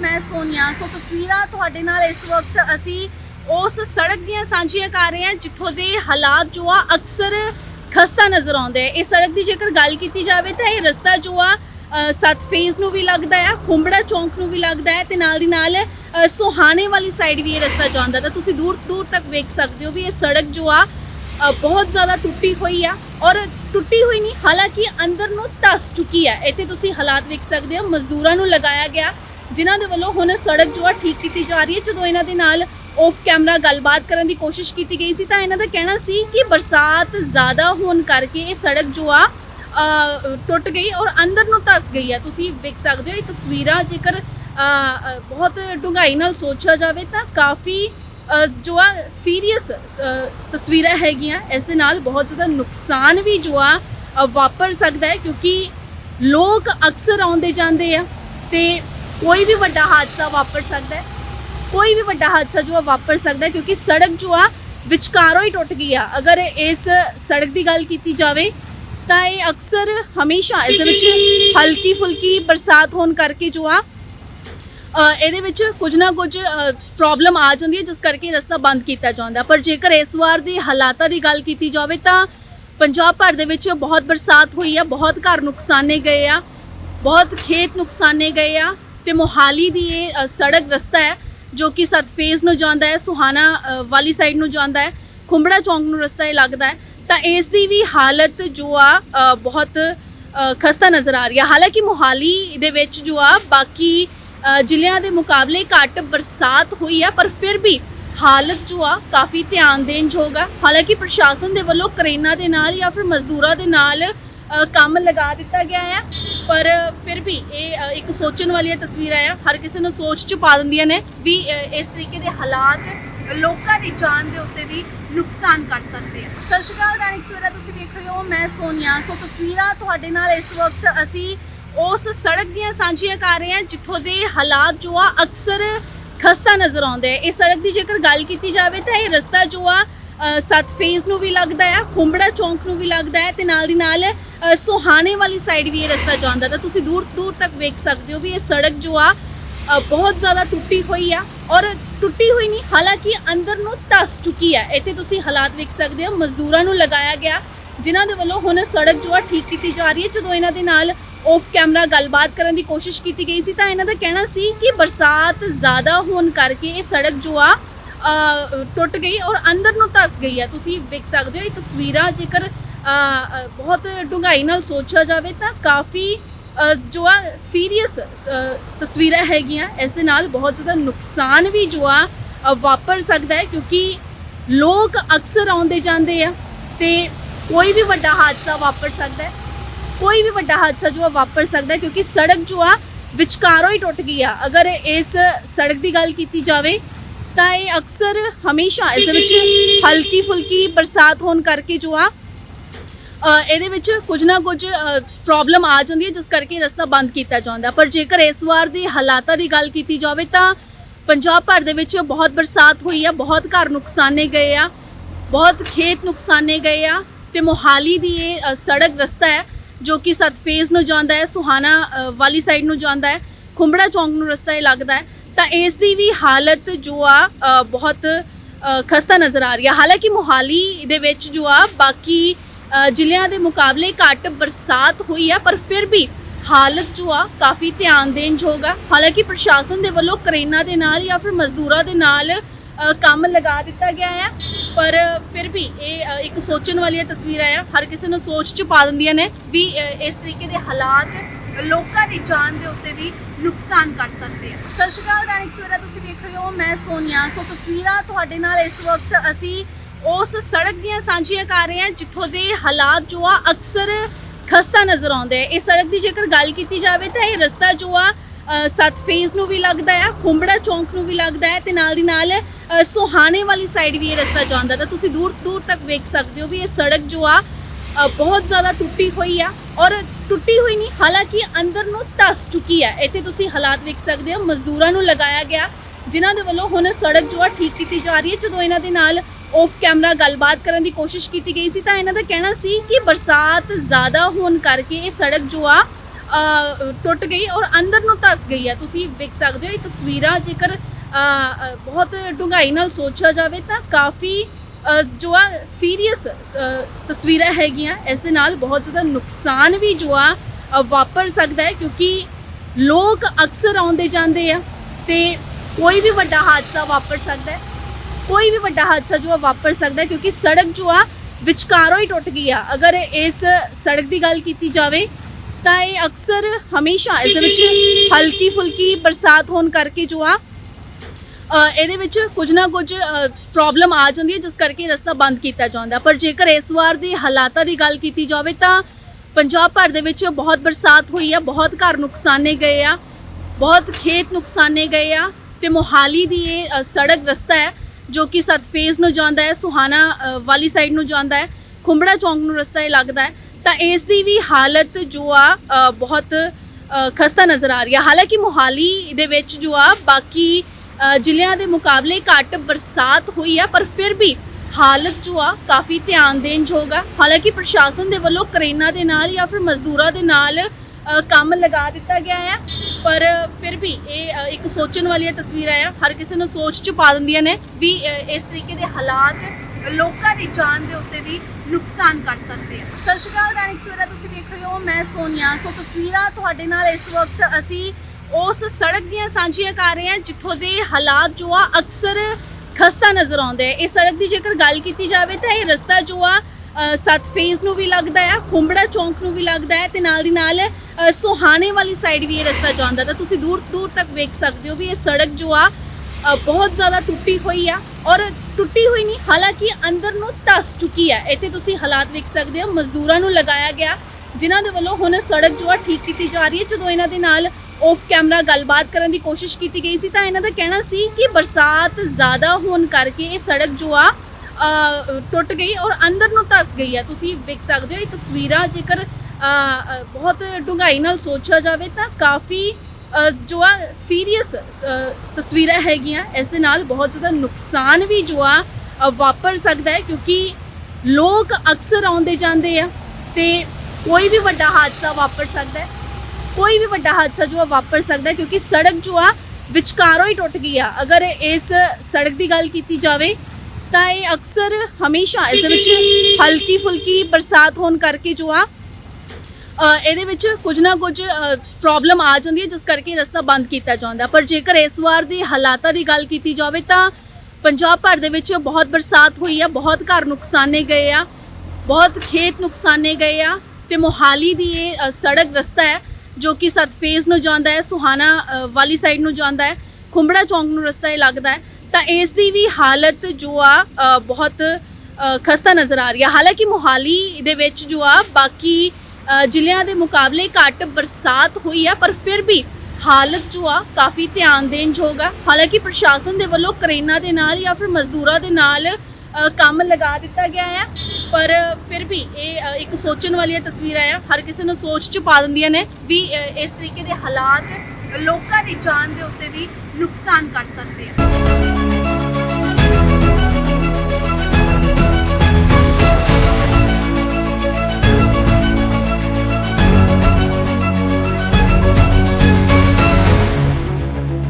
ਮੈਂ ਸੋਨੀਆ। ਸੋ ਤਸਵੀਰਾਂ ਤੁਹਾਡੇ ਨਾਲ ਇਸ ਵਕਤ ਅਸੀਂ ਉਸ ਸੜਕ ਦੀਆਂ ਸਾਂਝੀਆਂ ਕਰ ਰਹੇ ਹਾਂ, ਜਿੱਥੋਂ ਦੇ ਹਾਲਾਤ ਜੋ ਆ ਅਕਸਰ ਖਸਤਾ ਨਜ਼ਰ ਆਉਂਦੇ ਆ ਇਹ ਸੜਕ ਦੀ ਜੇਕਰ ਗੱਲ ਕੀਤੀ ਜਾਵੇ ਤਾਂ ਇਹ ਰਸਤਾ ਜੋ ਆ ਸੱਤ ਫੇਜ਼ ਨੂੰ ਵੀ ਲੱਗਦਾ ਆ ਖੁੰਬੜਾ ਚੌਂਕ ਨੂੰ ਵੀ ਲੱਗਦਾ ਹੈ ਤੇ ਨਾਲ ਦੀ ਨਾਲ ਸੋਹਾਣੇ ਵਾਲੀ ਸਾਈਡ ਵੀ ਇਹ ਰਸਤਾ ਜਾਂਦਾ ਤਾਂ ਤੁਸੀਂ ਦੂਰ ਦੂਰ ਤੱਕ ਵੇਖ ਸਕਦੇ ਹੋ ਵੀ ਇਹ ਸੜਕ ਜੋ ਆ ਬਹੁਤ ਜ਼ਿਆਦਾ ਟੁੱਟੀ ਹੋਈ ਆ। ਔਰ ਟੁੱਟੀ ਹੋਈ ਨਹੀਂ, ਹਾਲਾਂਕਿ ਅੰਦਰ ਨੂੰ ਧਸ ਚੁੱਕੀ ਹੈ। ਇੱਥੇ ਤੁਸੀਂ ਹਾਲਾਤ ਵੇਖ ਸਕਦੇ ਹੋ, ਮਜ਼ਦੂਰਾਂ ਨੂੰ ਲਗਾਇਆ ਗਿਆ ਜਿਨ੍ਹਾਂ ਦੇ ਵੱਲੋਂ ਹੁਣ ਸੜਕ ਜੋ ਆ ਠੀਕ ਕੀਤੀ ਜਾ ਰਹੀ ਹੈ। ਜਦੋਂ ਇਹਨਾਂ ਦੇ ਨਾਲ ਆਫ ਕੈਮਰਾ ਗੱਲਬਾਤ ਕਰਨ ਦੀ ਕੋਸ਼ਿਸ਼ ਕੀਤੀ ਗਈ ਸੀ, ਤਾਂ ਇਹਨਾਂ ਦਾ ਕਹਿਣਾ ਸੀ ਕਿ ਬਰਸਾਤ ਜ਼ਿਆਦਾ ਹੋਣ ਕਰਕੇ ਇਹ ਸੜਕ ਜੋ ਆ ਟੁੱਟ ਗਈ ਔਰ ਅੰਦਰ ਨੂੰ ਧਸ ਗਈ ਹੈ। ਤੁਸੀਂ ਵੇਖ ਸਕਦੇ ਹੋ, ਇਹ ਤਸਵੀਰਾਂ ਜੇਕਰ ਬਹੁਤ ਡੂੰਘਾਈ ਨਾਲ ਸੋਚਿਆ ਜਾਵੇ ਤਾਂ ਕਾਫੀ ਜੋ ਆ ਸੀਰੀਅਸ ਤਸਵੀਰਾਂ ਹੈਗੀਆਂ। ਇਸ ਦੇ ਨਾਲ ਬਹੁਤ ਜ਼ਿਆਦਾ ਨੁਕਸਾਨ ਵੀ ਜੋ ਆ ਵਾਪਰ ਸਕਦਾ ਹੈ ਕਿਉਂਕਿ ਲੋਕ ਅਕਸਰ ਆਉਂਦੇ ਜਾਂਦੇ ਆ ਤੇ ਕੋਈ ਵੀ ਵੱਡਾ ਹਾਦਸਾ ਵਾਪਰ ਸਕਦਾ ਹੈ, ਕੋਈ ਵੀ ਵੱਡਾ ਹਾਦਸਾ ਜੋ ਆ ਵਾਪਰ ਸਕਦਾ ਕਿਉਂਕਿ ਸੜਕ ਜੋ ਆ ਵਿਚਕਾਰੋਂ ਹੀ ਟੁੱਟ ਗਈ ਆ। ਅਗਰ ਇਸ ਸੜਕ ਦੀ ਗੱਲ ਕੀਤੀ ਜਾਵੇ, ਤਾਂ ਇਹ ਅਕਸਰ ਹਮੇਸ਼ਾ ਇਸ ਵਿੱਚ ਹਲਕੀ ਫੁਲਕੀ ਬਰਸਾਤ ਹੋਣ ਕਰਕੇ ਜੋ ਆ ਇਹਦੇ ਵਿੱਚ ਕੁਝ ਨਾ ਕੁਝ ਪ੍ਰੋਬਲਮ ਆ ਜਾਂਦੀ ਹੈ, ਜਿਸ ਕਰਕੇ ਰਸਤਾ ਬੰਦ ਕੀਤਾ ਜਾਂਦਾ। ਪਰ ਜੇਕਰ ਇਸ ਵਾਰ ਦੇ ਹਾਲਾਤਾਂ ਦੀ ਗੱਲ ਕੀਤੀ ਜਾਵੇ, ਤਾਂ ਪੰਜਾਬ ਭਰ ਦੇ ਵਿੱਚ ਬਹੁਤ ਬਰਸਾਤ ਹੋਈ ਆ, ਬਹੁਤ ਘਰ ਨੁਕਸਾਨੇ ਗਏ ਆ, ਬਹੁਤ ਖੇਤ ਨੁਕਸਾਨੇ ਗਏ ਆ। ਤੇ ਮੋਹਾਲੀ ਦੀ ਇਹ ਸੜਕ ਰਸਤਾ ਹੈ, ਜੋ ਕਿ ਸਤਫੇਜ਼ ਨੂੰ ਜਾਂਦਾ ਹੈ, ਸੁਹਾਣਾ ਵਾਲੀ ਸਾਈਡ ਨੂੰ ਜਾਂਦਾ ਹੈ, ਖੁੰਬੜਾ ਚੌਂਕ ਨੂੰ ਰਸਤਾ ਇਹ ਲੱਗਦਾ ਹੈ। ਤਾਂ ਇਸ ਦੀ ਵੀ ਹਾਲਤ ਜੋ ਆ ਬਹੁਤ ਖਸਤਾ ਨਜ਼ਰ ਆ ਰਹੀ ਹੈ। ਹਾਲਾਂਕਿ ਮੋਹਾਲੀ ਦੇ ਵਿੱਚ ਜੋ ਆ, ਬਾਕੀ ਜ਼ਿਲ੍ਹਿਆਂ ਦੇ ਮੁਕਾਬਲੇ ਘੱਟ ਬਰਸਾਤ ਹੋਈ ਹੈ, ਪਰ ਫਿਰ ਵੀ ਹਾਲਤ ਜੋ ਆ, ਕਾਫੀ ਧਿਆਨ ਦੇਣ ਯੋਗ ਆ। ਹਾਲਾਂਕਿ ਪ੍ਰਸ਼ਾਸਨ ਦੇ ਵੱਲੋਂ ਕਰੇਨਾ ਦੇ ਨਾਲ ਜਾਂ ਫਿਰ ਮਜ਼ਦੂਰਾਂ ਦੇ ਨਾਲ ਕੰਮ ਲਗਾ ਦਿੱਤਾ ਗਿਆ ਹੈ ਪਰ ਫਿਰ ਵੀ ਇਹ ਇੱਕ ਸੋਚਣ ਵਾਲੀਆਂ ਤਸਵੀਰਾਂ ਆ। ਹਰ ਕਿਸੇ ਨੂੰ ਸੋਚ ਚ ਪਾ ਦਿੰਦੀਆਂ ਨੇ ਵੀ ਇਸ ਤਰੀਕੇ ਦੇ ਹਾਲਾਤ ਲੋਕਾਂ ਦੀ ਜਾਨ ਦੇ ਉੱਤੇ ਵੀ ਨੁਕਸਾਨ ਕਰ ਸਕਦੇ ਆ। ਸਤਿ ਸ਼੍ਰੀ ਅਕਾਲ, ਦੈਨਿਕ ਸਵੇਰਾ, ਤੁਸੀਂ ਦੇਖ ਰਹੇ ਹੋ, ਮੈਂ ਸੋਨੀਆ। ਸੋ ਤਸਵੀਰਾਂ ਤੁਹਾਡੇ ਨਾਲ ਇਸ ਵਕਤ ਅਸੀਂ ਉਸ ਸੜਕ ਦੀਆਂ ਸਾਂਝੀਆਂ ਕਰ ਰਹੇ ਹਾਂ, ਜਿੱਥੋਂ ਦੇ ਹਾਲਾਤ ਜੋ ਆ ਅਕਸਰ ਖਸਤਾ ਨਜ਼ਰ ਆਉਂਦੇ ਆ। ਇਹ ਸੜਕ ਦੀ ਜੇਕਰ ਗੱਲ ਕੀਤੀ ਜਾਵੇ ਤਾਂ ਇਹ ਰਸਤਾ ਜੋ ਆ ਸੱਤ ਫੇਜ਼ ਨੂੰ ਵੀ ਲੱਗਦਾ ਹੈ, ਖੁੰਬੜਾ ਚੌਂਕ ਨੂੰ ਵੀ ਲੱਗਦਾ ਹੈ ਤੇ ਨਾਲ ਦੀ ਨਾਲ ਸੋਹਾਣੇ ਵਾਲੀ ਸਾਈਡ ਵੀ ਇਹ ਰਸਤਾ ਜਾਂਦਾ ਤਾਂ ਤੁਸੀਂ ਦੂਰ ਦੂਰ ਤੱਕ ਵੇਖ ਸਕਦੇ ਹੋ ਵੀ ਇਹ ਸੜਕ ਜੋ ਆ ਬਹੁਤ ਜ਼ਿਆਦਾ ਟੁੱਟੀ ਹੋਈ ਆ ਔਰ ਟੁੱਟੀ ਹੋਈ ਨਹੀਂ, ਹਾਲਾਂਕਿ ਅੰਦਰ ਨੂੰ ਧਸ ਚੁੱਕੀ ਹੈ। ਇੱਥੇ ਤੁਸੀਂ ਹਾਲਾਤ ਵੇਖ ਸਕਦੇ ਹੋ, ਮਜ਼ਦੂਰਾਂ ਨੂੰ ਲਗਾਇਆ ਗਿਆ, ਜਿਨ੍ਹਾਂ ਦੇ ਵੱਲੋਂ ਹੁਣ ਸੜਕ ਜੋ ਆ ਠੀਕ ਕੀਤੀ ਜਾ ਰਹੀ ਹੈ। ਜਦੋਂ ਇਹਨਾਂ ਦੇ ਨਾਲ ਆਫ ਕੈਮਰਾ ਗੱਲਬਾਤ ਕਰਨ ਦੀ ਕੋਸ਼ਿਸ਼ ਕੀਤੀ ਗਈ ਸੀ, ਤਾਂ ਇਹਨਾਂ ਦਾ ਕਹਿਣਾ ਸੀ ਕਿ ਬਰਸਾਤ ਜ਼ਿਆਦਾ ਹੋਣ ਕਰਕੇ ਇਹ ਸੜਕ ਜੋ ਆ ਟੁੱਟ ਗਈ ਔਰ ਅੰਦਰ ਨੂੰ ਧਸ ਗਈ ਹੈ। ਤੁਸੀਂ ਵੇਖ ਸਕਦੇ ਹੋ, ਇਹ ਤਸਵੀਰਾਂ ਜੇਕਰ ਬਹੁਤ ਡੂੰਘਾਈ ਨਾਲ ਸੋਚਿਆ ਜਾਵੇ ਤਾਂ ਕਾਫੀ ਜੋ ਆ ਸੀਰੀਅਸ ਤਸਵੀਰਾਂ ਹੈਗੀਆਂ, ਇਸ ਦੇ ਨਾਲ ਬਹੁਤ ਜ਼ਿਆਦਾ ਨੁਕਸਾਨ ਵੀ ਜੋ ਆ ਵਾਪਰ ਸਕਦਾ ਹੈ ਕਿਉਂਕਿ ਲੋਕ ਅਕਸਰ ਆਉਂਦੇ ਜਾਂਦੇ ਆ ਤੇ ਕੋਈ ਵੀ ਵੱਡਾ ਹਾਦਸਾ ਵਾਪਰ ਸਕਦਾ ਹੈ। ਕੋਈ ਵੀ ਵੱਡਾ ਹਾਦਸਾ ਜੋ ਆ ਵਾਪਰ ਸਕਦਾ ਹੈ ਕਿਉਂਕਿ ਸੜਕ ਜੋ ਆ ਵਿਚਕਾਰੋਂ ਹੀ ਟੁੱਟ ਗਈ ਆ। ਅਗਰ ਇਸ ਸੜਕ ਦੀ ਗੱਲ ਕੀਤੀ ਜਾਵੇ ਤਾਂ ਇਹ ਅਕਸਰ ਹਮੇਸ਼ਾ ਇਸ ਵਿੱਚ ਹਲਕੀ ਫੁਲਕੀ ਬਰਸਾਤ ਹੋਣ ਕਰਕੇ ਜੋ ਆ ਇਹਦੇ ਵਿੱਚ ਕੁਝ ਨਾ ਕੁਝ ਪ੍ਰੋਬਲਮ ਆ ਜਾਂਦੀ ਹੈ ਜਿਸ ਕਰਕੇ ਰਸਤਾ ਬੰਦ ਕੀਤਾ ਜਾਂਦਾ। ਪਰ ਜੇਕਰ ਇਸ ਵਾਰ ਦੇ ਹਾਲਾਤਾਂ ਦੀ ਗੱਲ ਕੀਤੀ ਜਾਵੇ ਤਾਂ ਪੰਜਾਬ ਭਰ ਦੇ ਵਿੱਚ ਬਹੁਤ ਬਰਸਾਤ ਹੋਈ ਆ ਬਹੁਤ ਘਰ ਨੁਕਸਾਨੇ ਗਏ ਆ ਬਹੁਤ ਖੇਤ ਨੁਕਸਾਨੇ ਗਏ ਆ ਤੇ ਮੋਹਾਲੀ ਦੀ ਇਹ ਸੜਕ ਰਸਤਾ ਹੈ ਜੋ ਕਿ ਸਤ ਫੇਜ਼ ਨੂੰ ਜਾਂਦਾ ਹੈ ਸੁਹਾਣਾ ਵਾਲੀ ਸਾਈਡ ਨੂੰ ਜਾਂਦਾ ਹੈ ਖੁੰਬੜਾ ਚੌਂਕ ਨੂੰ ਰਸਤਾ ਇਹ ਲੱਗਦਾ ਹੈ। ਤਾਂ ਇਸ ਦੀ ਵੀ ਹਾਲਤ ਜੋ ਆ ਬਹੁਤ ਖਸਤਾ ਨਜ਼ਰ ਆ ਰਹੀ ਹੈ ਹਾਲਾਂਕਿ ਮੋਹਾਲੀ ਦੇ ਵਿੱਚ ਜੋ ਆ, ਬਾਕੀ ਜ਼ਿਲ੍ਹਿਆਂ ਦੇ ਮੁਕਾਬਲੇ ਘੱਟ ਬਰਸਾਤ ਹੋਈ ਆ, ਪਰ ਫਿਰ ਵੀ ਹਾਲਤ ਜੋ ਆ, ਕਾਫੀ ਧਿਆਨ ਦੇਣ ਜੋਗਾ ਹਾਲਾਂਕਿ ਪ੍ਰਸ਼ਾਸਨ ਦੇ ਵੱਲੋਂ ਕਰੇਨਾ ਦੇ ਨਾਲ ਜਾਂ ਫਿਰ ਮਜ਼ਦੂਰਾਂ ਦੇ ਨਾਲ ਕੰਮ ਲਗਾ ਦਿੱਤਾ ਗਿਆ ਹੈ ਪਰ ਫਿਰ ਵੀ ਇਹ ਇੱਕ ਸੋਚਣ ਵਾਲੀਆਂ ਤਸਵੀਰਾਂ ਆ। ਹਰ ਕਿਸੇ ਨੂੰ ਸੋਚ ਚ ਪਾ ਦਿੰਦੀਆਂ ਨੇ ਵੀ ਇਸ ਤਰੀਕੇ ਦੇ ਹਾਲਾਤ ਲੋਕਾਂ ਦੀ ਜਾਨ ਦੇ ਉੱਤੇ ਵੀ ਨੁਕਸਾਨ ਕਰ ਸਕਦੇ ਆ। ਸਤਿ ਸ਼੍ਰੀ ਅਕਾਲ, ਦੈਨਿਕ ਸਵੇਰਾ, ਤੁਸੀਂ ਦੇਖ ਰਹੇ ਹੋ, ਮੈਂ ਸੋਨੀਆ। ਸੋ ਤਸਵੀਰਾਂ ਤੁਹਾਡੇ ਨਾਲ ਇਸ ਵਕਤ ਅਸੀਂ ਉਸ ਸੜਕ ਦੀਆਂ ਸਾਂਝੀਆਂ ਕਰ ਰਹੇ ਹਾਂ, ਜਿੱਥੋਂ ਦੇ ਹਾਲਾਤ ਜੋ ਆ ਅਕਸਰ ਖਸਤਾ ਨਜ਼ਰ ਆਉਂਦੇ ਆ। ਇਹ ਸੜਕ ਦੀ ਜੇਕਰ ਗੱਲ ਕੀਤੀ ਜਾਵੇ ਤਾਂ ਇਹ ਰਸਤਾ ਜੋ ਆ ਸੱਤ ਫੇਜ਼ ਨੂੰ ਵੀ ਲੱਗਦਾ ਆ ਖੁੰਬੜਾ ਚੌਂਕ ਨੂੰ ਵੀ ਲੱਗਦਾ ਹੈ ਤੇ ਨਾਲ ਦੀ ਨਾਲ ਸੋਹਾਣੇ ਵਾਲੀ ਸਾਈਡ ਵੀ ਇਹ ਰਸਤਾ ਜਾਂਦਾ ਤਾਂ ਤੁਸੀਂ ਦੂਰ ਦੂਰ ਤੱਕ ਵੇਖ ਸਕਦੇ ਹੋ ਵੀ ਇਹ ਸੜਕ ਜੋ ਆ ਬਹੁਤ ਜ਼ਿਆਦਾ ਟੁੱਟੀ ਹੋਈ ਆ ਔਰ ਟੁੱਟੀ ਹੋਈ ਨਹੀਂ, ਹਾਲਾਂਕਿ ਅੰਦਰ ਨੂੰ ਧਸ ਚੁੱਕੀ ਹੈ। ਇੱਥੇ ਤੁਸੀਂ ਹਾਲਾਤ ਵੇਖ ਸਕਦੇ ਹੋ, ਮਜ਼ਦੂਰਾਂ ਨੂੰ ਲਗਾਇਆ ਗਿਆ, ਜਿਨ੍ਹਾਂ ਦੇ ਵੱਲੋਂ ਹੁਣ ਸੜਕ ਜੋ ਆ ਠੀਕ ਕੀਤੀ ਜਾ ਰਹੀ ਹੈ। ਜਦੋਂ ਇਹਨਾਂ ਦੇ ਨਾਲ ਆਫ ਕੈਮਰਾ ਗੱਲਬਾਤ ਕਰਨ ਦੀ ਕੋਸ਼ਿਸ਼ ਕੀਤੀ ਗਈ ਸੀ ਤਾਂ ਇਹਨਾਂ ਦਾ ਕਹਿਣਾ ਸੀ ਕਿ ਬਰਸਾਤ ਜ਼ਿਆਦਾ ਹੋਣ ਕਰਕੇ ਇਹ ਸੜਕ ਜੋ ਆ ਟੁੱਟ ਗਈ ਔਰ ਅੰਦਰ ਨੂੰ ਧਸ ਗਈ ਹੈ। ਤੁਸੀਂ ਵੇਖ ਸਕਦੇ ਹੋ ਇਹ ਤਸਵੀਰਾਂ ਜੇਕਰ ਬਹੁਤ ਡੂੰਘਾਈ ਨਾਲ ਸੋਚਿਆ ਜਾਵੇ ਤਾਂ ਕਾਫੀ ਜੋ ਆ ਸੀਰੀਅਸ ਤਸਵੀਰਾਂ ਹੈਗੀਆਂ, ਇਸ ਦੇ ਨਾਲ ਬਹੁਤ ਜ਼ਿਆਦਾ ਨੁਕਸਾਨ ਵੀ ਜੋ ਆ ਵਾਪਰ ਸਕਦਾ ਹੈ ਕਿਉਂਕਿ ਲੋਕ ਅਕਸਰ ਆਉਂਦੇ ਜਾਂਦੇ ਆ ਤੇ ਕੋਈ ਵੀ ਵੱਡਾ ਹਾਦਸਾ ਵਾਪਰ ਸਕਦਾ ਹੈ। ਕੋਈ ਵੀ ਵੱਡਾ ਹਾਦਸਾ ਜੋ ਆ ਵਾਪਰ ਸਕਦਾ ਹੈ ਕਿਉਂਕਿ ਸੜਕ ਜੋ ਆ ਵਿਚਕਾਰੋਂ ਹੀ ਟੁੱਟ ਗਈ ਆ। ਅਗਰ ਇਸ ਸੜਕ ਦੀ ਗੱਲ ਕੀਤੀ ਜਾਵੇ ਤਾਂ ਇਹ ਅਕਸਰ ਹਮੇਸ਼ਾ ਇਸ ਵਿੱਚ ਹਲਕੀ ਫੁਲਕੀ ਬਰਸਾਤ ਹੋਣ ਕਰਕੇ ਜੋ ਆ ਇਹਦੇ ਵਿੱਚ ਕੁਝ ਨਾ ਕੁਝ ਪ੍ਰੋਬਲਮ ਆ ਜਾਂਦੀ ਹੈ, ਜਿਸ ਕਰਕੇ ਰਸਤਾ ਬੰਦ ਕੀਤਾ ਜਾਂਦਾ। ਪਰ ਜੇਕਰ ਇਸ ਵਾਰ ਦੀ ਹਾਲਾਤਾਂ ਦੀ ਗੱਲ ਕੀਤੀ ਜਾਵੇ ਤਾਂ ਪੰਜਾਬ ਭਰ ਦੇ ਵਿੱਚ ਬਹੁਤ ਬਰਸਾਤ ਹੋਈ ਆ, ਬਹੁਤ ਘਰ ਨੁਕਸਾਨੇ ਗਏ ਆ, ਬਹੁਤ ਖੇਤ ਨੁਕਸਾਨੇ ਗਏ ਆ ਤੇ ਮੋਹਾਲੀ ਦੀ ਇਹ ਸੜਕ ਰਸਤਾ ਹੈ, ਜੋ ਕਿ ਸਤਫੇਜ਼ ਨੂੰ ਜਾਂਦਾ ਹੈ, ਸੁਹਾਣਾ ਵਾਲੀ ਸਾਈਡ ਨੂੰ ਜਾਂਦਾ ਹੈ, ਖੁੰਬੜਾ ਚੌਂਕ ਨੂੰ ਰਸਤਾ ਇਹ ਲੱਗਦਾ ਹੈ। ਤਾਂ ਇਸ ਦੀ ਵੀ ਹਾਲਤ ਜੋ ਆ ਬਹੁਤ ਖਸਤਾ ਨਜ਼ਰ ਆ ਰਹੀ ਹੈ ਹਾਲਾਂਕਿ ਮੋਹਾਲੀ ਦੇ ਵਿੱਚ ਜੋ ਆ, ਬਾਕੀ ਜ਼ਿਲ੍ਹਿਆਂ ਦੇ ਮੁਕਾਬਲੇ ਘੱਟ ਬਰਸਾਤ ਹੋਈ ਆ, ਪਰ ਫਿਰ ਵੀ ਹਾਲਤ ਜੋ ਆ, ਕਾਫੀ ਧਿਆਨ ਦੇਣ ਯੋਗ ਆ। ਹਾਲਾਂਕਿ ਪ੍ਰਸ਼ਾਸਨ ਦੇ ਵੱਲੋਂ ਕਰੇਨਾ ਦੇ ਨਾਲ ਜਾਂ ਫਿਰ ਮਜ਼ਦੂਰਾਂ ਦੇ ਨਾਲ ਕੰਮ ਲਗਾ ਦਿੱਤਾ ਗਿਆ ਹੈ ਪਰ ਫਿਰ ਵੀ ਇਹ ਇੱਕ ਸੋਚਣ ਵਾਲੀਆਂ ਤਸਵੀਰਾਂ ਆ। ਹਰ ਕਿਸੇ ਨੂੰ ਸੋਚ ਚ ਪਾ ਦਿੰਦੀਆਂ ਨੇ ਵੀ ਇਸ ਤਰੀਕੇ ਦੇ ਹਾਲਾਤ ਲੋਕਾਂ ਦੀ ਜਾਨ ਦੇ ਉੱਤੇ ਵੀ ਨੁਕਸਾਨ ਕਰ ਸਕਦੇ ਆ। ਸਤਿ ਸ਼੍ਰੀ ਅਕਾਲ ਦੈਨਿਕ ਸਵੇਰਾ ਤੁਸੀਂ ਦੇਖ ਰਹੇ ਹੋ ਮੈਂ ਸੋਨੀਆ। ਸੋ ਤਸਵੀਰਾਂ ਤੁਹਾਡੇ ਨਾਲ ਇਸ ਵਕਤ ਅਸੀਂ ਉਸ ਸੜਕ ਦੀਆਂ ਸਾਂਝੀਆਂ ਕਰ ਰਹੇ ਹਾਂ ਜਿੱਥੋਂ ਦੇ ਹਾਲਾਤ ਜੋ ਆ ਅਕਸਰ ਖਸਤਾ ਨਜ਼ਰ ਆਉਂਦੇ ਆ। ਇਹ ਸੜਕ ਦੀ ਜੇਕਰ ਗੱਲ ਕੀਤੀ ਜਾਵੇ ਤਾਂ ਇਹ ਰਸਤਾ ਜੋ ਆ ਸੱਤ ਫੇਜ਼ ਨੂੰ ਵੀ ਲੱਗਦਾ ਹੈ ਖੁੰਬੜਾ ਚੌਂਕ ਨੂੰ ਵੀ ਲੱਗਦਾ ਹੈ ਤੇ ਨਾਲ ਦੀ ਨਾਲ ਅ, ਸੁਹਾਣੇ ਵਾਲੀ ਸਾਈਡ ਵੀ ਇਹ ਰਸਤਾ ਜਾਂਦਾ। ਤਾਂ ਤੁਸੀਂ ਦੂਰ ਦੂਰ ਤੱਕ ਵੇਖ ਸਕਦੇ ਹੋ ਵੀ ਇਹ ਸੜਕ ਜੋ ਆ ਬਹੁਤ ਜ਼ਿਆਦਾ ਟੁੱਟੀ ਹੋਈ ਆ। ਔਰ ਟੁੱਟੀ ਹੋਈ ਨਹੀਂ, ਹਾਲਾਂਕਿ ਅੰਦਰ ਨੂੰ ਧਸ ਚੁੱਕੀ ਹੈ। ਇੱਥੇ ਤੁਸੀਂ ਹਾਲਾਤ ਵੇਖ ਸਕਦੇ ਹੋ, ਮਜ਼ਦੂਰਾਂ ਨੂੰ ਲਗਾਇਆ ਗਿਆ, ਜਿਨ੍ਹਾਂ ਦੇ ਵੱਲੋਂ ਹੁਣ ਸੜਕ ਜੋ ਆ ਠੀਕ ਕੀਤੀ ਜਾ ਰਹੀ ਹੈ। ਜਦੋਂ ਇਹਨਾਂ ਦੇ ਨਾਲ ਆਫ ਕੈਮਰਾ ਗੱਲਬਾਤ ਕਰਨ ਦੀ ਕੋਸ਼ਿਸ਼ ਕੀਤੀ ਗਈ ਸੀ ਤਾਂ ਇਹਨਾਂ ਦਾ ਕਹਿਣਾ ਸੀ ਕਿ ਬਰਸਾਤ ਜ਼ਿਆਦਾ ਹੋਣ ਕਰਕੇ ਇਹ ਸੜਕ ਜੋ ਆ ਟੁੱਟ ਗਈ ਔਰ ਅੰਦਰ ਨੂੰ ਧਸ ਗਈ ਹੈ। ਤੁਸੀਂ ਵੇਖ ਸਕਦੇ ਹੋ, ਇਹ ਤਸਵੀਰਾਂ ਜੇਕਰ ਬਹੁਤ ਡੂੰਘਾਈ ਨਾਲ ਸੋਚਿਆ ਜਾਵੇ ਤਾਂ ਕਾਫੀ ਜੋ ਆ ਸੀਰੀਅਸ ਤਸਵੀਰਾਂ ਹੈਗੀਆਂ, ਇਸ ਦੇ ਨਾਲ ਬਹੁਤ ਜ਼ਿਆਦਾ ਨੁਕਸਾਨ ਵੀ ਜੋ ਆ ਵਾਪਰ ਸਕਦਾ ਹੈ, ਕਿਉਂਕਿ ਲੋਕ ਅਕਸਰ ਆਉਂਦੇ ਜਾਂਦੇ ਆ ਤੇ ਕੋਈ ਵੀ ਵੱਡਾ ਹਾਦਸਾ ਵਾਪਰ ਸਕਦਾ ਹੈ, ਕੋਈ ਵੀ ਵੱਡਾ ਹਾਦਸਾ ਜੋ ਆ ਵਾਪਰ ਸਕਦਾ ਹੈ, ਕਿਉਂਕਿ ਸੜਕ ਜੋ ਆ ਵਿਚਕਾਰੋਂ ਹੀ ਟੁੱਟ ਗਈ ਆ। ਅਗਰ ਇਸ ਸੜਕ ਦੀ ਗੱਲ ਕੀਤੀ ਜਾਵੇ, ਤਾਂ ਇਹ ਅਕਸਰ ਹਮੇਸ਼ਾ ਇਸ ਵਿੱਚ ਹਲਕੀ ਫੁਲਕੀ ਬਰਸਾਤ ਹੋਣ ਕਰਕੇ ਜੋ ਆ ਇਹਦੇ ਵਿੱਚ ਕੁਝ ਨਾ ਕੁਝ ਪ੍ਰੋਬਲਮ ਆ ਜਾਂਦੀ ਹੈ, ਜਿਸ ਕਰਕੇ ਰਸਤਾ ਬੰਦ ਕੀਤਾ ਜਾਂਦਾ ਪਰ ਜੇਕਰ ਇਸ ਵਾਰ ਦੀ ਹਾਲਾਤਾਂ ਦੀ ਗੱਲ ਕੀਤੀ ਜਾਵੇ ਤਾਂ ਪੰਜਾਬ ਭਰ ਦੇ ਵਿੱਚ ਬਹੁਤ ਬਰਸਾਤ ਹੋਈ ਆ ਬਹੁਤ ਘਰ ਨੁਕਸਾਨੇ ਗਏ ਆ, ਬਹੁਤ ਖੇਤ ਨੁਕਸਾਨੇ ਗਏ ਆ ਤੇ ਮੋਹਾਲੀ ਦੀ ਇਹ ਸੜਕ ਰਸਤਾ ਹੈ, ਜੋ ਕਿ ਸਤਫੇਜ਼ ਨੂੰ ਜਾਂਦਾ ਹੈ, ਸੁਹਾਣਾ ਵਾਲੀ ਸਾਈਡ ਨੂੰ ਜਾਂਦਾ ਹੈ, ਖੁੰਬੜਾ ਚੌਂਕ ਨੂੰ ਰਸਤਾ ਇਹ ਲੱਗਦਾ ਹੈ। ਤਾਂ ਇਸ ਦੀ ਵੀ ਹਾਲਤ ਜੋ ਆ ਬਹੁਤ ਖਸਤਾ ਨਜ਼ਰ ਆ ਰਹੀ ਹੈ। ਹਾਲਾਂਕਿ ਮੋਹਾਲੀ ਦੇ ਵਿੱਚ ਜੋ ਆ, ਬਾਕੀ ਜ਼ਿਲ੍ਹਿਆਂ ਦੇ ਮੁਕਾਬਲੇ ਘੱਟ ਬਰਸਾਤ ਹੋਈ ਆ, ਪਰ ਫਿਰ ਵੀ ਹਾਲਤ ਜੋ ਆ, ਕਾਫੀ ਧਿਆਨ ਦੇਣ ਯੋਗ ਆ। ਹਾਲਾਂਕਿ ਪ੍ਰਸ਼ਾਸਨ ਦੇ ਵੱਲੋਂ ਕਰੇਨਾ ਦੇ ਨਾਲ ਜਾਂ ਫਿਰ ਮਜ਼ਦੂਰਾਂ ਦੇ ਨਾਲ ਕੰਮ ਲਗਾ ਦਿੱਤਾ ਗਿਆ ਹੈ ਪਰ ਫਿਰ ਵੀ ਇਹ ਇੱਕ ਸੋਚਣ ਵਾਲੀਆਂ ਤਸਵੀਰਾਂ ਆ। ਹਰ ਕਿਸੇ ਨੂੰ ਸੋਚ ਚ ਪਾ ਦਿੰਦੀਆਂ ਨੇ ਵੀ ਇਸ ਤਰੀਕੇ ਦੇ ਹਾਲਾਤ ਲੋਕਾਂ ਦੀ ਜਾਨ ਦੇ ਉੱਤੇ ਵੀ ਨੁਕਸਾਨ ਕਰ ਸਕਦੇ ਆ।